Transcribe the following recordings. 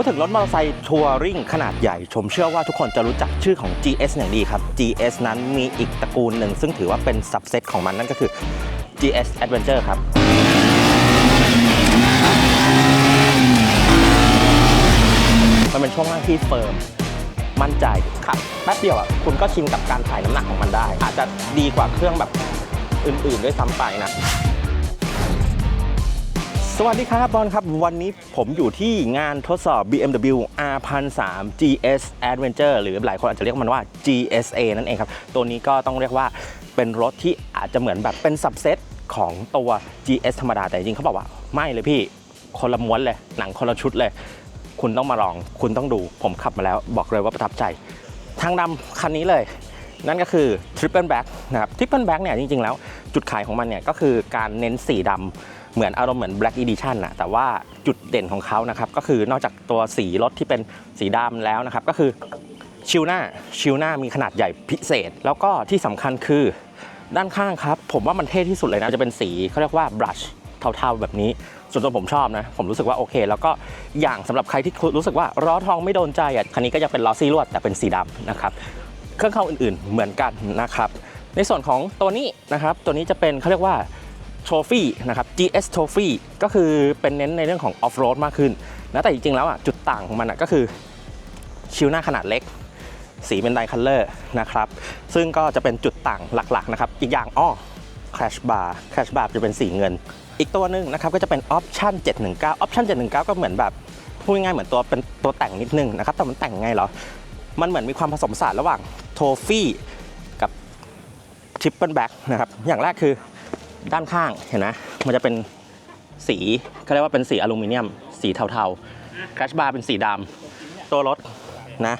พูดถึงรถมอเตอร์ไซค์ทัวริงขนาดใหญ่ ชมเชื่อว่าทุกคนจะรู้จักชื่อของ GS อย่างดีครับ GS นั้นมีอีกตระกูลหนึ่ง ซึ่งถือว่าเป็นสับเซตของมันนั่นก็คือ GS Adventure ครับมันเป็นช่วงล่างที่เฟิร์มมั่นใจขับแป๊บเดียวอะคุณก็ชินกับการถ่ายน้ำหนักของมันได้ อาจจะดีกว่าเครื่องแบบอื่นๆด้วยซ้ำไปนะ สวัสดีครับบอลครับ วันนี้ผมอยู่ที่งานทดสอบ BMW R1003 GS Adventure หรือหลายคนอาจจะเรียกมันว่า GSA นั่นเองครับ ตัวนี้ก็ต้องเรียกว่าเป็นรถที่อาจจะเหมือนแบบเป็นสับเซตของตัว GS ธรรมดา แต่จริงเขาบอกว่าไม่เลยพี่ คนละม้วนเลย หนังคนละชุดเลย คุณต้องมาลอง คุณต้องดู ผมขับมาแล้วบอกเลยว่าประทับใจ ทางดำคันนี้เลย นั่นก็คือ Triple Black นะครับ Triple Black เนี่ยจริงๆแล้วจุดขายของมันเนี่ยก็คือการเน้นสีดำ เหมือนอารมณ์เหมือน Black Edition นะแต่ว่าจุดเด่นของเขานะครับก็คือนอกจากตัวสีรถที่เป็นสีดำแล้วนะครับก็คือชิลหน้าชิลหน้ามีขนาดใหญ่พิเศษ แล้วก็ที่สำคัญคือด้านข้างครับ ผมว่ามันเท่ที่สุดเลยนะจะเป็นสีเขาเรียกว่า brush เทาๆแบบนี้ส่วนตัวผมชอบนะ ผมรู้สึกว่าโอเค แล้วก็อย่างสำหรับใครที่รู้สึกว่าล้อทองไม่โดนใจอะคันนี้ก็จะเป็นล้อซี่ลวดแต่เป็นสีดำนะครับเครื่องเข้าอื่นๆเหมือนกันนะครับ ในส่วนของตัวนี้นะครับ ตัวนี้จะเป็นเขาเรียกว่า โทฟี่นะครับ GS Trophy ก็คือเป็นเน้นในเรื่องของออฟโรดมากขึ้นนะแต่จริงๆแล้วอะจุดต่างของมันอะก็คือชิวหน้าขนาดเล็ก สีเป็นไดคัลเลอร์นะครับซึ่งก็จะเป็นจุดต่างหลักๆนะครับอีกอย่างอ้อ Crash Bar Crash Bar จะเป็นสีเงิน อีกตัวหนึ่งนะครับก็จะเป็นออปชั่น719ออปชั่น719 ก็เหมือนแบบพูดง่ายๆเหมือนตัวเป็นตัวแต่งนิดนึงนะครับแต่มันแต่งไงเหรอ มันเหมือนมีความผสมผสานระหว่างโทฟี่กับทริปเปิลแบ็กนะครับอย่างแรกคือ ด้านข้างเห็นไหมมันจะเป็นสีเขาเรียกว่าเป็นสีอลูมิเนียม สีเทาๆคราชบาร์เป็นสีดำตัวรถนะ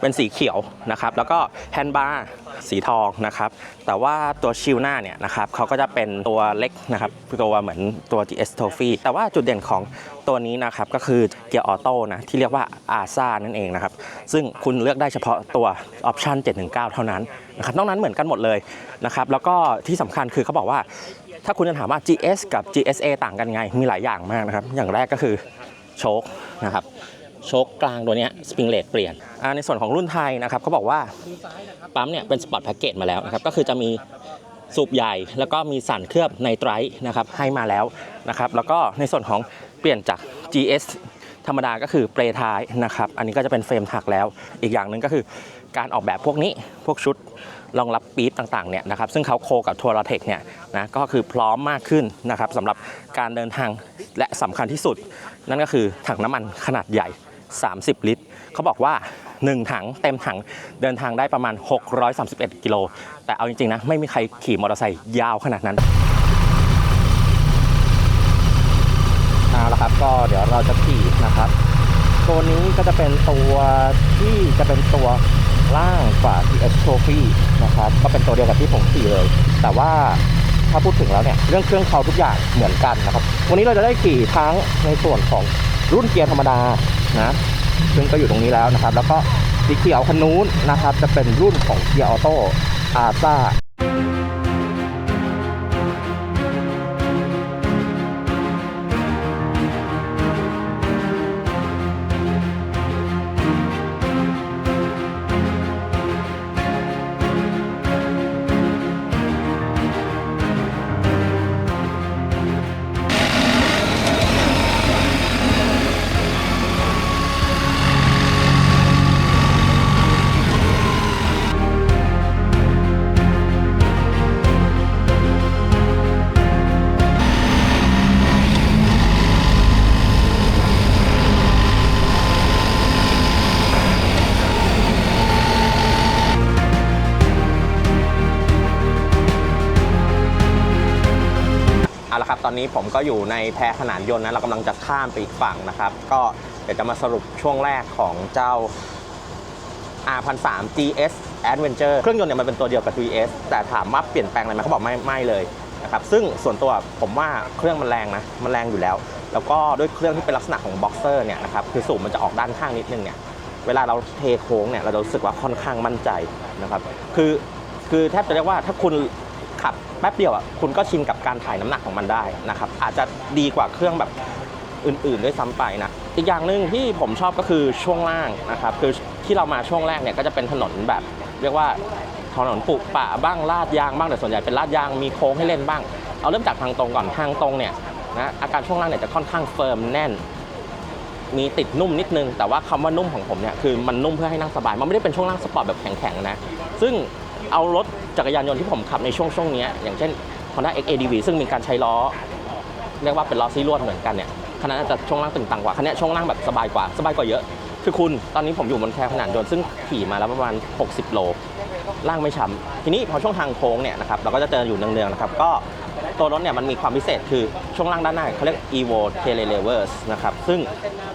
เป็นสีเขียวนะครับ แล้วก็แฮนด์บาร์ สีทองนะครับแต่ว่าตัวชิลหน้าเนี่ยนะครับเขาก็จะเป็นตัวเล็กนะครับตัวเหมือนตัว GS Trophy แต่ว่าจุดเด่นของตัวนี้นะครับก็คือเกียร์ออโต้นะที่เรียกว่าอาซ่านั่นเองนะครับซึ่งคุณเลือกได้เฉพาะตัวออปชั่น719 เท่านั้นนะครับนอกนั้นเหมือนกันหมดเลยนะครับแล้วก็ที่สำคัญคือเขาบอกว่า ถ้าคุณจะถามว่า GS กับ GSA ต่างกันไงมีหลายอย่างมากนะครับอย่างแรกก็คือโชคนะครับ โชคกลางตัวนี้สปริงเลตเปลี่ยนในส่วนของรุ่นไทยนะครับเขาบอกว่าปั๊มเนี่ยเป็นสปอร์ตแพ็กเกจมาแล้วนะครับก็คือจะมีสูบใหญ่แล้วก็มีสันเคลือบในไตร์นะครับให้มาแล้วนะครับแล้วก็ในส่วนของเปลี่ยนจาก GS ธรรมดาก็คือเปรท้ายนะครับ อันนี้ก็จะเป็นเฟรมถักแล้ว อีกอย่างหนึ่งก็คือการออกแบบพวกนี้พวกชุดรองรับปี๊บต่างๆเนี่ยนะครับซึ่งเขาโคกับทัวร์เทคเนี่ยนะก็คือพร้อมมากขึ้นนะครับสำหรับการเดินทางและสำคัญที่สุด นั่นก็คือถังน้ำมันขนาดใหญ่ 30 ลิตร เขาบอกว่า 1 ถังเต็มถังเดินทางได้ประมาณ 631 กิโล แต่เอาจริงๆนะไม่มีใครขี่มอเตอร์ไซค์ยาวขนาดนั้นเอาละครับก็เดี๋ยวเราจะขี่นะครับ ตัวนี้ก็จะเป็นตัวที่จะเป็นตัวล่างกว่า TS Trophy นะครับก็เป็นตัวเดียวกับที่ผมขี่เลย แต่ว่าถ้าพูดถึงแล้วเนี่ยเรื่องเครื่องเขาทุกอย่างเหมือนกันนะครับ วันนี้เราจะได้ขี่ทั้งในส่วนของรุ่นเกียร์ธรรมดา นะซึ่งก็อยู่ตรงนี้แล้วนะครับ แล้วก็สีเขียวคันนู้นนะครับ จะเป็นรุ่นของเกียร์ออโต้อาซ่า อนนี้ผมก็อยู่ในแพขนานยนต์นะเรากำลังจะข้ามไปอีกฝั่งนะครับ ก็เดี๋ยวจะมาสรุปช่วงแรกของเจ้า R1003 GS Adventure เครื่องยนต์เนี่ยมันเป็นตัวเดียวกับ GS แต่ถามว่าเปลี่ยนแปลงอะไรไหมเขาบอกไม่ไม่เลยนะครับซึ่งส่วนตัวผมว่าเครื่องมันแรงนะมันแรงอยู่แล้ว แล้วก็ด้วยเครื่องที่เป็นลักษณะของบ็อกเซอร์เนี่ยนะครับคือสูบมันจะออกด้านข้างนิดนึงเนี่ยเวลาเราเทโค้งเนี่ยเราจะรู้สึกว่าค่อนข้างมั่นใจนะครับคือคือแทบจะเรียกว่าถ้าคุณ ขับแป๊บเดียวอะคุณก็ชินกับการถ่ายน้ำหนักของมันได้นะครับอาจจะดีกว่าเครื่องแบบอื่นๆด้วยซ้ำไปนะอีกอย่างหนึ่งที่ผมชอบก็คือช่วงล่างนะครับคือที่เรามาช่วงแรกเนี่ยก็จะเป็นถนนแบบ เรียกว่าถนนปลูกป่าบ้างลาดยางบ้างแต่ส่วนใหญ่เป็นลาดยางมีโค้งให้เล่นบ้าง เอาเริ่มจากทางตรงก่อนทางตรงเนี่ยนะอาการช่วงล่างเนี่ยจะค่อนข้างเฟิร์มแน่น มีติดนุ่มนิดนึง แต่ว่าคำว่านุ่มของผมเนี่ยคือมันนุ่มเพื่อให้นั่งสบาย มันไม่ได้เป็นช่วงล่างสปอร์ตแบบแข็งๆนะ ซึ่ง เอารถจักรยานยนต์ที่ผมขับในช่วงช่วงนี้อย่างเช่น Honda XADV ซึ่งมีการใช้ล้อ เรียกว่าเป็นล้อซีรวดเหมือนกันเนี่ยคันนั้นจะช่วงล่างตึงตังกว่าคันนี้ช่วงล่างแบบสบายกว่าสบายกว่าเยอะ คือคุณตอนนี้ผมอยู่บนแคร์ขนาดยนต์ซึ่งขี่มาแล้วประมาณ 60 โลล่างไม่ช้ำทีนี้พอช่วงทางโค้งเนี่ยนะครับเราก็จะเจออยู่เนืองๆนะครับก็ตัวรถเนี่ยมันมีความพิเศษคือช่วงล่างด้านหน้าเขาเรียก Evo Telelevers นะครับซึ่ง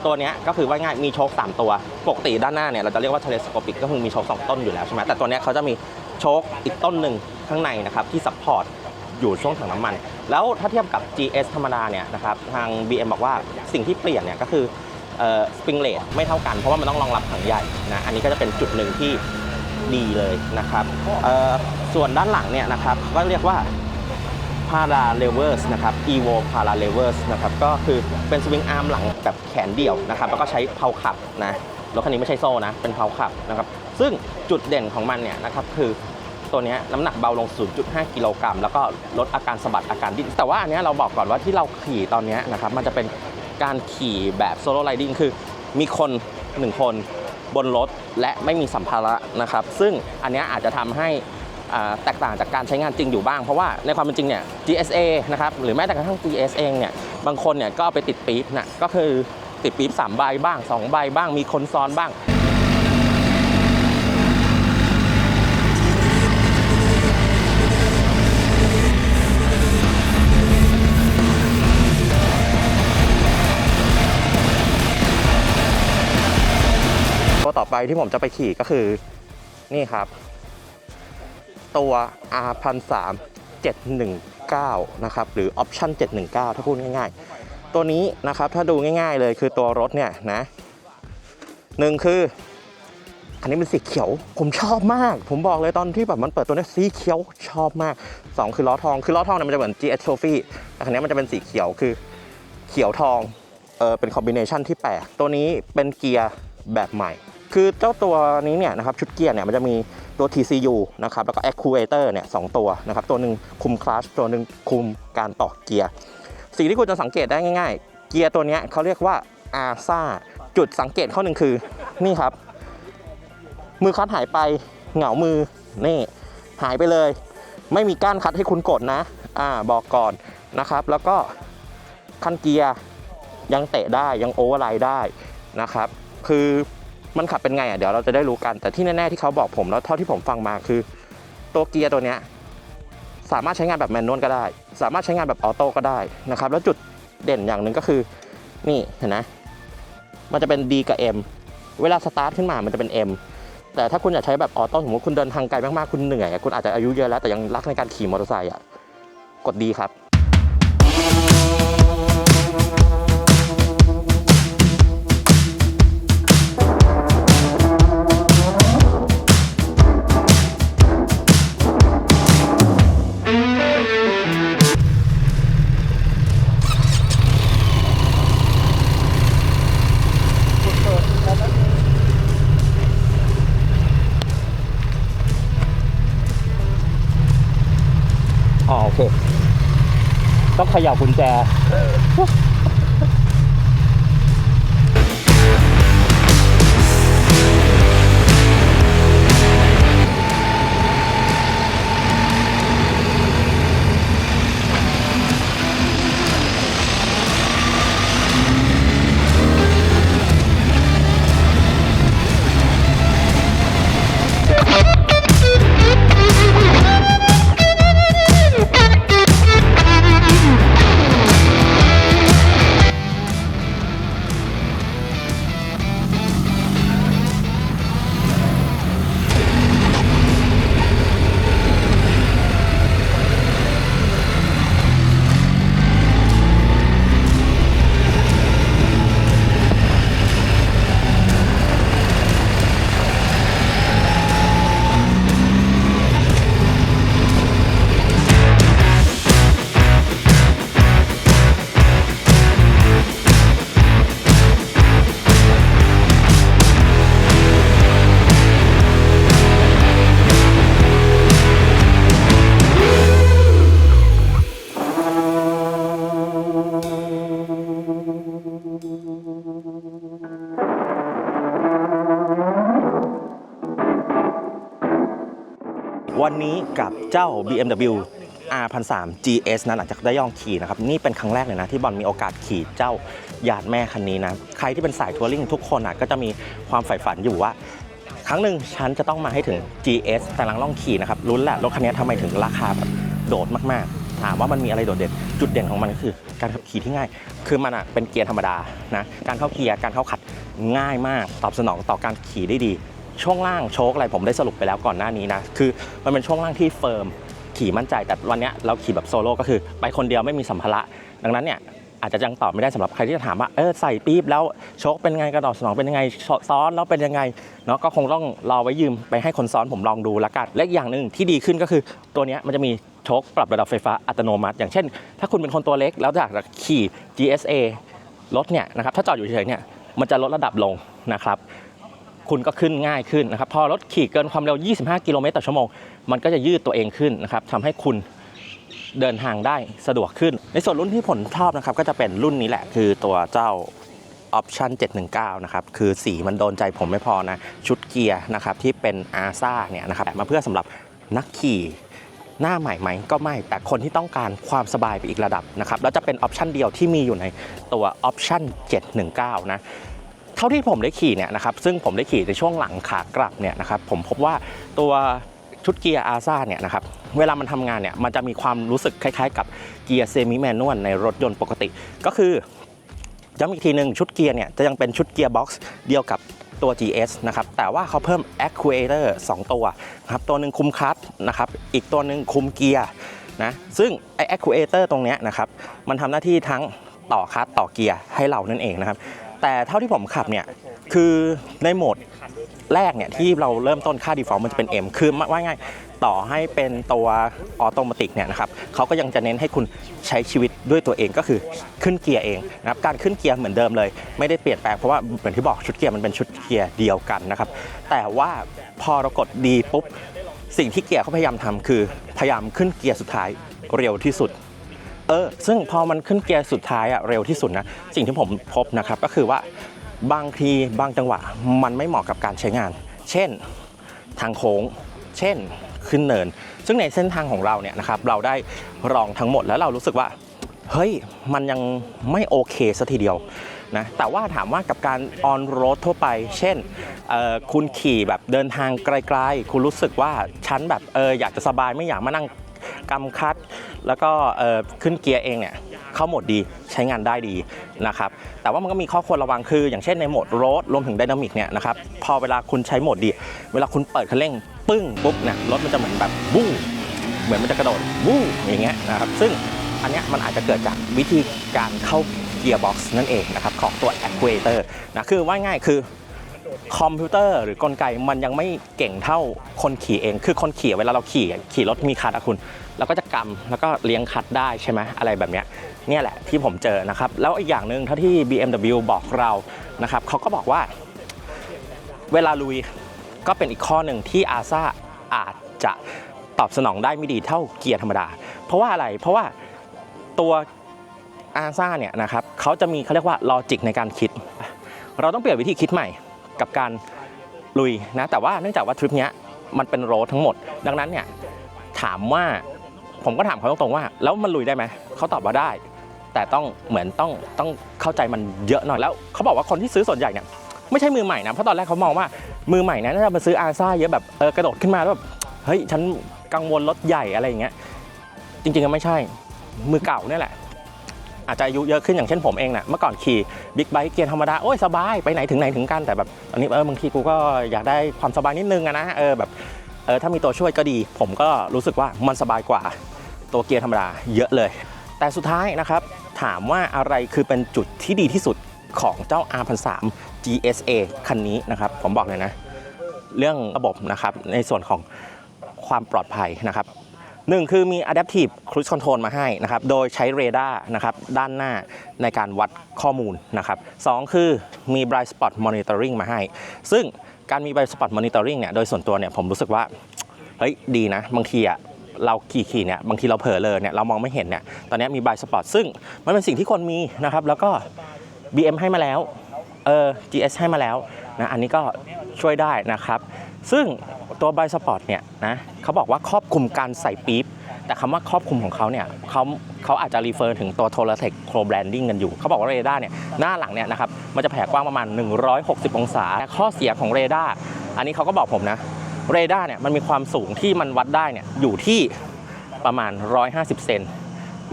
ตัวนี้ก็คือว่าง่ายมีโชค3 ตัว ปกติด้านหน้าเนี่ยเราจะเรียกว่า Telescopic ก็คือมีโชค2ต้นอยู่แล้วใช่ไหมแต่ตัวนี้เขาจะมี โชคอีกต้นหนึ่งข้างในนะครับที่ซัพพอร์ตอยู่ช่วงถังน้ำมัน แล้วถ้าเทียบกับ GS ธรรมดาเนี่ยนะครับทาง BM บอกว่าสิ่งที่เปลี่ยนเนี่ยก็คือสปริงเลทไม่เท่ากันเพราะว่ามันต้องรองรับถังใหญ่นะอันนี้ก็จะเป็นจุดหนึ่งที่ดีเลยนะครับส่วนด้านหลังเนี่ยนะครับก็เรียกว่า Para Levers นะครับ Evo Para Levers นะครับก็คือเป็นสวิงอาร์มหลังแบบแขนเดี่ยวนะครับแล้วก็ใช้เพาขับนะรถคันนี้ไม่ใช่โซ่นะเป็นเพาขับนะครับ ซึ่งจุดเด่นของมันเนี่ยนะครับคือตัวนี้น้ำหนักเบาลง 0.5 กิโลกรัมแล้วก็ลดอาการสะบัดอาการดิ้นแต่ว่าอันนี้เราบอกก่อนว่าที่เราขี่ตอนนี้นะครับมันจะเป็นการขี่แบบโซโล่ไ i ดิ้งคือมีคน 1 คนบนรถและไม่มีสัมภาระนะครับ ซึ่งอันนี้อาจจะทำให้แตกต่างจากการใช้งานจริงอยู่บ้าง เพราะว่าในความเป็นจริงเนี่ย GSA นะครับหรือแม้แต่กระทั่ง GS เองเนี่ยบางคนเนี่ยก็ไปติดปี๊บนะก็คือติดปี๊บ3ใบบ้าง 2 ใบบ้างมีคนซ้อนบ้าง ต่อไปที่ผมจะไปขี่ก็คือนี่ครับ ตัว R 1 3 719นะครับหรือ Option 719 ถ้าพูดง่ายๆ ตัวนี้นะครับถ้าดูง่ายๆเลยคือตัวรถเนี่ยนะหนึ่งคือ อันนี้เป็นสีเขียว ผมชอบมาก ผมบอกเลยตอนที่แบบมันเปิดตัวนี้สีเขียวชอบมาก 2 คือล้อทองคือล้อทองเนี่ยมันจะเหมือน GS Trophy แต่คันนี้มันจะเป็นสีเขียวคือเขียวทองเออเป็นคอมบิเนชันที่แปลก ตัวนี้เป็นเกียร์แบบใหม่ คือเจ้าตัวนี้เนี่ยนะครับชุดเกียร์เนี่ยมันจะมีตัว TCU นะครับแล้วก็ Actuator เนี่ยสองตัวนะครับตัวหนึ่งคุมคลัชตัวหนึ่งคุมการต่อเกียร์สิ่งที่คุณจะสังเกตได้ง่าย ๆ เกียร์ตัวนี้เขาเรียกว่า ARSA จุดสังเกตข้อหนึ่งคือนี่ครับ มือคัดหายไปเหงามือนี่หายไปเลย ไม่มีก้านคัดให้คุณกดนะอ่าบอกก่อนนะครับ แล้วก็คันเกียร์ยังเตะได้ยังโอเวอร์ไลน์ได้นะครับ คือ มันขับเป็นไงอะเดี๋ยวเราจะได้รู้กันแต่ที่แน่ๆที่เขาบอกผมแล้วเท่าที่ผมฟังมาคือ ตัวเกียร์ตัวเนี้ยสามารถใช้งานแบบแมนนวลก็ได้ สามารถใช้งานแบบออโต้ก็ได้นะครับ แล้วจุดเด่นอย่างหนึ่งก็คือนี่เห็นไหมมันจะเป็น D กับ M เวลาสตาร์ทขึ้นมามันจะเป็น M แต่ถ้าคุณอยากใช้แบบออโต้สมมติคุณเดินทางไกลมากๆคุณเหนื่อยคุณอาจจะอายุเยอะแล้วแต่ยังรักในการขี่มอเตอร์ไซค์อะกดดีครับ ต้องเขย่ากุญแจ วันนี้กับเจ้า BMW R1003 GS นะหลังจากได้ย่องขี่นะครับ นี่เป็นครั้งแรกเลยนะที่บอลมีโอกาสขี่เจ้าหยาดแม่คันนี้นะ ใครที่เป็นสายทัวริงทุกคนอะก็จะมีความใฝ่ฝันอยู่ว่า ครั้งหนึ่งฉันจะต้องมาให้ถึง GS แต่หลังล่องขี่นะครับลุ้นแหละรถคันนี้ทำไมถึงราคาแบบโดดมากๆ ถามว่ามันมีอะไรโดดเด่น จุดเด่นของมันก็คือการขับขี่ที่ง่าย คือมันอะเป็นเกียร์ธรรมดานะการเข้าเกียร์การเข้าขัดง่ายมาก ตอบสนองต่อการขี่ได้ดี ช่วงล่างโชคอะไรผมได้สรุปไปแล้วก่อนหน้านี้นะ คือมันเป็นช่วงล่างที่เฟิร์มขี่มั่นใจแต่วันนี้เราขี่แบบโซโล่ก็คือ ไปคนเดียวไม่มีสัมภาระ ดังนั้นเนี่ยอาจจะยังตอบไม่ได้สำหรับใครที่จะถามว่าเออใส่ปี๊บแล้วโชคเป็นไงกระดอกสนองเป็นยังไงซ้อนแล้วเป็นยังไงเนาะก็คงต้องรอไว้ยืมไปให้คนซ้อนผมลองดูละกันและอีกอย่างหนึ่งที่ดีขึ้นก็คือตัวนี้มันจะมีโชคปรับระดับไฟฟ้าอัตโนมัติ อย่างเช่น ถ้าคุณเป็นคนตัวเล็กแล้วอยากจะขี่ GSA รถเนี่ยนะครับถ้าจอดอยู่เฉยเนี่ยมันจะลดระดับลงนะครับ คุณก็ขึ้นง่ายขึ้นนะครับ พอรถขี่เกินความเร็ว 25 กิโลเมตรต่อชั่วโมง มันก็จะยืดตัวเองขึ้นนะครับทำให้คุณเดินทางได้สะดวกขึ้น ในส่วนรุ่นที่ผมชอบนะครับ ก็จะเป็นรุ่นนี้แหละ คือตัวเจ้า Option 719 นะครับ คือสีมันโดนใจผมไม่พอนะ ชุดเกียร์นะครับ ที่เป็นอาซ่าเนี่ยนะครับมาเพื่อสำหรับนักขี่หน้าใหม่ไหมก็ไม่ แต่คนที่ต้องการความสบายไปอีกระดับนะครับ แล้วจะเป็นออปชันเดียวที่มีอยู่ในตัว Option 719 นะ เท่าที่ผมได้ขี่เนี่ยนะครับซึ่งผมได้ขี่ในช่วงหลังขากลับเนี่ยนะครับผมพบว่าตัวชุดเกียร์อาซาเนี่ยนะครับเวลามันทำงานเนี่ยมันจะมีความรู้สึกคล้ายๆ กับเกียร์เซมิแมนนวลในรถยนต์ปกติ ก็คือย้ำอีกทีหนึ่งชุดเกียร์เนี่ยจะยังเป็นชุดเกียร์บ็อกซ์เดียวกับตัว GS นะครับ แต่ว่าเขาเพิ่ม Actuator 2 ตัวนะครับ ตัวหนึ่งคุมคลัตนะครับ อีกตัวหนึ่งคุมเกียร์นะ ซึ่งไอ Actuator ตรงเนี้ยนะครับ มันทำหน้าที่ทั้งต่อคลัตต่อเกียร์ให้เรานั่นเองนะครับ แต่เท่าที่ผมขับเนี่ยคือในโหมดแรกเนี่ยที่เราเริ่มต้นค่า default มันจะเป็น M คือว่าง่ายต่อให้เป็นตัวออโตมติกเนี่ยนะครับเขาก็ยังจะเน้นให้คุณใช้ชีวิตด้วยตัวเองก็คือขึ้นเกียร์เองนะครับการขึ้นเกียร์เหมือนเดิมเลย ไม่ได้เปลี่ยนแปลงเพราะว่าเหมือนที่บอกชุดเกียร์มันเป็นชุดเกียร์เดียวกันนะครับแต่ว่าพอเรากดดีปุ๊บสิ่งที่เกียร์เขาพยายามทำคือพยายามขึ้นเกียร์สุดท้ายเร็วที่สุด เออ ซึ่งพอมันขึ้นเกียร์สุดท้ายอะเร็วที่สุดนะ สิ่งที่ผมพบนะครับก็คือว่าบางทีบางจังหวะมันไม่เหมาะกับการใช้งาน เช่นทางโค้ง เช่นขึ้นเนิน ซึ่งในเส้นทางของเราเนี่ยนะครับเราได้ลองทั้งหมดแล้วเรารู้สึกว่าเฮ้ยมันยังไม่โอเคสัทีเดียวนะแต่ว่าถามว่ากับการออนโรดทั่วไป เช่นคุณขี่แบบเดินทางไกลๆ คุณรู้สึกว่าฉันแบบเอออยากจะสบายไม่อยากมานั่ง กำคัด แล้วก็ขึ้นเกียร์เองเนี่ยเข้าโหมดดีใช้งานได้ดีนะครับแต่ว่ามันก็มีข้อควรระวังคือ อย่างเช่นในโหมดโรดรวมถึงไดนามิกเนี่ยนะครับพอเวลาคุณใช้โหมดดี เวลาคุณเปิดคันเร่งปึ้งปุ๊บเนี่ยรถมันจะเหมือนแบบวู้เหมือนมันจะกระโดดวู้อย่างเงี้ยนะครับซึ่งอันเนี้ยมันอาจจะเกิดจากวิธีการเข้าเกียร์บ็อกซ์นั่นเองนะครับของตัว Actuator นะคือว่าง่ายคือ คอมพิวเตอร์หรือกลไกมันยังไม่เก่งเท่าคนขี่เอง คือคนขี่เวลาเราขี่ขี่รถมีคัดอะคุณเราก็จะกำแล้วก็เลี้ยงคัดได้ใช่ไหมอะไรแบบเนี้ยเนี่ยแหละที่ผมเจอนะครับ แล้วอีกอย่างหนึ่งเท่าที่ BMW บอกเรานะครับเขาก็บอกว่า เวลาลุยก็เป็นอีกข้อหนึ่งที่อาซาอาจจะตอบสนองได้ไม่ดีเท่าเกียร์ธรรมดา เพราะว่าอะไรเพราะว่าตัวอาซาเนี่ยนะครับเขาจะมีเขาเรียกว่าลอจิกในการคิด เราต้องเปลี่ยนวิธีคิดใหม่ กับการลุยนะแต่ว่าเนื่องจากว่าทริปนี้มันเป็นโรดทั้งหมด ดังนั้นเนี่ยถามว่าผมก็ถามเขาตรงๆว่า แล้วมันลุยได้ไหมเขาตอบว่าได้ แต่ต้องเหมือนต้องต้องเข้าใจมันเยอะหน่อยแล้วเขาบอกว่าคนที่ซื้อส่วนใหญ่เนี่ยไม่ใช่มือใหม่นะเพราะตอนแรกเขามองว่ามือใหม่นะน่าจะมาซื้ออาซ่าเยอะแบบเออกระโดดขึ้นมาแล้วแบบเฮ้ยฉันกังวลรถใหญ่อะไรอย่างเงี้ยจริงๆก็ไม่ใช่มือเก่าเนี่ยแหละ อาจจะอายุเยอะขึ้นอย่างเช่นผมเองนะเมื่อก่อนขี่บิ๊กไบค์เกียร์ธรรมดาโอ้ยสบายไปไหนถึงไหนถึงกันแต่แบบตอนนี้เออบางทีกูก็อยากได้ความสบายนิดนึงอะนะเออแบบเออถ้ามีตัวช่วยก็ดี ผมก็รู้สึกว่ามันสบายกว่าตัวเกียร์ธรรมดาเยอะเลย แต่สุดท้ายนะครับถามว่าอะไรคือเป็นจุดที่ดีที่สุดของเจ้า R1003 GSA คันนี้นะครับ ผมบอกเลยนะ เรื่องระบบนะครับในส่วนของความปลอดภัยนะครับ หนึ่งคือมี Adaptive Cruise Control มาให้นะครับ โดยใช้เรดาร์นะครับด้านหน้าในการวัดข้อมูลนะครับสองคือมี Blind Spot Monitoring มาให้ ซึ่งการมี Blind Spot Monitoring เนี่ย โดยส่วนตัวเนี่ยผมรู้สึกว่า เฮ้ย ดีนะ บางทีอะเราขี่ขี่เนี่ย บางทีเราเผลอเลยเนี่ย เรามองไม่เห็นเนี่ย ตอนนี้มี Blind Spot ซึ่งมันเป็นสิ่งที่คนมีนะครับ แล้วก็ BM ให้มาแล้ว เออ GS ให้มาแล้วนะ อันนี้ก็ช่วยได้นะครับ ซึ่งตัวไบสปอร์ตเนี่ยนะเขาบอกว่าครอบคลุมการใส่ปี๊บแต่คำว่าครอบคลุมของเขาเนี่ยเขาเขาอาจจะรีเฟอร์ถึงตัวโทรเทคโครแบรนดิ้งกันอยู่ เขาบอกว่าเรดาร์เนี่ยหน้าหลังเนี่ยนะครับมันจะแผ่กว้างประมาณ 160 องศาแต่ข้อเสียของเรดาร์อันนี้เขาก็บอกผมนะเรดาร์เนี่ยมันมีความสูงที่มันวัดได้เนี่ยอยู่ที่ประมาณ 150 เซน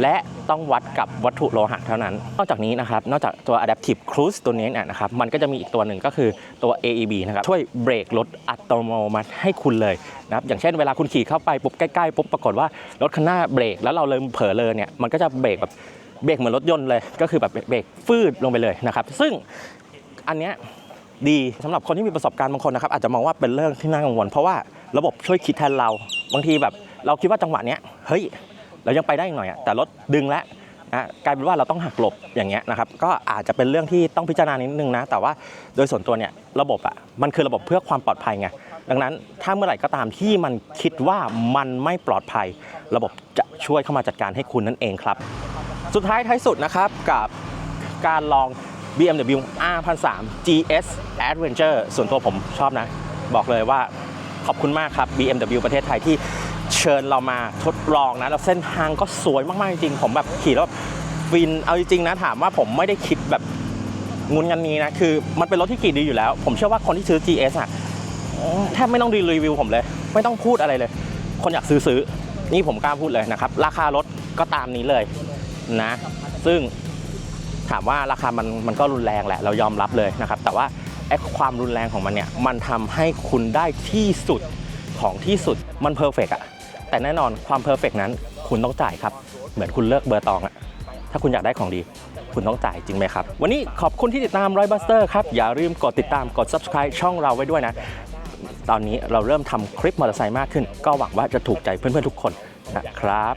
และ ต้องวัดกับวัตถุโลหะเท่านั้น นอกจากนี้นะครับ นอกจากตัว Adaptive Cruise ตัวนี้เนี่ยนะครับ มันก็จะมีอีกตัวหนึ่งก็คือตัว AEB นะครับ ช่วยเบรกรถอัตโนมัติให้คุณเลยนะครับ อย่างเช่นเวลาคุณขี่เข้าไปปุ๊บใกล้ๆปุ๊บปรากฏว่ารถคันหน้าเบรกแล้วเราเลยเผลอเลยเนี่ย มันก็จะเบรกแบบเบรกเหมือนรถยนต์เลย ก็คือแบบเบรกฟืดลงไปเลยนะครับ ซึ่งอันเนี้ยดีสำหรับคนที่มีประสบการณ์บางคนนะครับอาจจะมองว่าเป็นเรื่องที่น่ากังวล เพราะว่าระบบช่วยคิดแทนเราบางทีแบบ เราคิดว่าจังหวะเนี้ยเฮ้ย เรายังไปได้อีกหน่อยอะแต่รถดึงแล้วนะกลายเป็นว่าเราต้องหักหลบอย่างเงี้ยนะครับก็อาจจะเป็นเรื่องที่ต้องพิจารณานิดนึงนะ แต่ว่าโดยส่วนตัวเนี่ยระบบอะมันคือระบบเพื่อความปลอดภัยไงดังนั้นถ้าเมื่อไหร่ก็ตามที่มันคิดว่ามันไม่ปลอดภัย ระบบจะช่วยเข้ามาจัดการให้คุณนั่นเองครับ สุดท้ายท้ายสุดนะครับกับการลอง BMW R1003 GS Adventure ส่วนตัวผมชอบนะ บอกเลยว่าขอบคุณมากครับ BMW ประเทศไทยที่ เชิญเรามาทดลองนะแล้วเส้นทางก็สวยมากๆจริงผมแบบขี่แล้วบบฟินเอาจริงๆนะถามว่าผมไม่ได้คิดแบบงุนงันนี้นะคือมันเป็นรถที่ขี่ดีอยู่แล้ว ผมเชื่อว่าคนที่ซื้อ GS อะแทบไม่ต้องดูรีวิวผมเลย ไม่ต้องพูดอะไรเลย คนอยากซื้อซื้อนี่ผมกล้าพูดเลยนะครับ ราคารถก็ตามนี้เลยนะ ซึ่งถามว่าราคามันมันก็รุนแรงแหละ เรายอมรับเลยนะครับ แต่ว่าไอ้ความรุนแรงของมันเนี่ย มันทำให้คุณได้ที่สุดของที่สุดมันเพอร์เฟกอะ แต่แน่นอนความเพอร์เฟกนั้น คุณต้องจ่ายครับ เหมือนคุณเลิกเบอร์ตองอะถ้าคุณอยากได้ของดี คุณต้องจ่ายจริงไหมครับ วันนี้ขอบคุณที่ติดตามรอยบัสเตอร์ครับ อย่าลืมกดติดตามกด subscribe ช่องเราไว้ด้วยนะ ตอนนี้เราเริ่มทำคลิปมอเตอร์ไซค์มากขึ้น ก็หวังว่าจะถูกใจเพื่อนๆทุกคนนะครับ